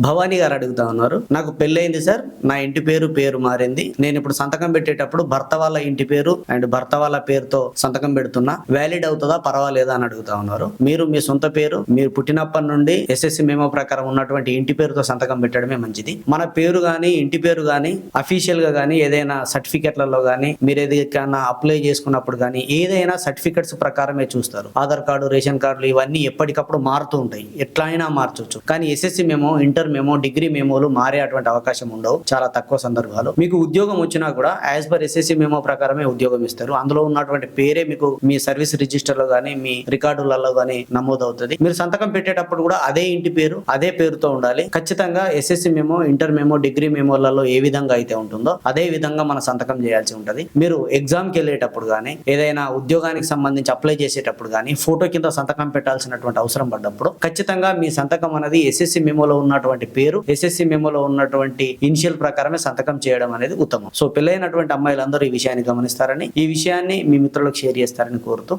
భవానీ గారు అడుగుతా ఉన్నారు. నాకు పెళ్ళైంది సార్. నా ఇంటి పేరు పేరు మారింది. నేను ఇప్పుడు సంతకం పెట్టేటప్పుడు భర్త వాళ్ళ ఇంటి పేరు అండ్ భర్త వాళ్ళ పేరుతో సంతకం పెడుతున్నా. వ్యాలిడ్ అవుతుందా? పర్వాలేదా? అని అడుగుతా ఉన్నారు. మీరు మీ సొంత పేరు మీరు పుట్టినప్పటి నుండి ఎస్ఎస్సి మేమో ప్రకారం ఉన్నటువంటి ఇంటి పేరుతో సంతకం పెట్టడమే మంచిది. మన పేరు గాని ఇంటి పేరు గాని అఫీషియల్గా గానీ ఏదైనా సర్టిఫికెట్లలో గానీ మీరు ఏదైనా అప్లై చేసుకున్నప్పుడు గానీ ఏదైనా సర్టిఫికెట్స్ ప్రకారమే చూస్తారు. ఆధార్ కార్డు రేషన్ కార్డులు ఇవన్నీ ఎప్పటికప్పుడు మారుతూ ఉంటాయి. ఎట్లా అయినా మార్చవచ్చు కానీ SSC memo inter memo degree మేమోలు మారే అటువంటి అవకాశం ఉండవు. చాలా తక్కువ సందర్భాలు. మీకు ఉద్యోగం వచ్చినా కూడా యాజ్ పర్ ఎస్ఎస్సి మేమో ప్రకారమే ఉద్యోగం ఇస్తారు. అందులో ఉన్నటువంటి పేరే మీకు మీ సర్వీస్ రిజిస్టర్లో గానీ మీ రికార్డులలో గానీ నమోదవుతుంది. మీరు సంతకం పెట్టేటప్పుడు కూడా అదే ఇంటి పేరు అదే పేరుతో ఉండాలి. ఖచ్చితంగా SSC memo inter memo degree మేమోలలో ఏ విధంగా అయితే ఉంటుందో అదే విధంగా మన సంతకం చేయాల్సి ఉంటుంది. మీరు ఎగ్జామ్కి వెళ్ళేటప్పుడు గానీ ఏదైనా ఉద్యోగానికి సంబంధించి అప్లై చేసేటప్పుడు గానీ ఫోటో కింద సంతకం పెట్టాల్సినటువంటి అవసరం పడ్డప్పుడు ఖచ్చితంగా మీ సంతకం అనేది ఎస్ఎస్సి ఉన్నటువంటి ఉన్నటువంటి పేరు ఎస్ఎస్సి మెమోలో ఉన్నటువంటి ఇనిషియల్ ప్రకారమే సంతకం చేయడం అనేది ఉత్తమం. సో పెళ్ళైనటువంటి అమ్మాయిలందరూ ఈ విషయాన్ని గమనిస్తారని ఈ విషయాన్ని మీ మిత్రులకు షేర్ చేస్తారని కోరుతూ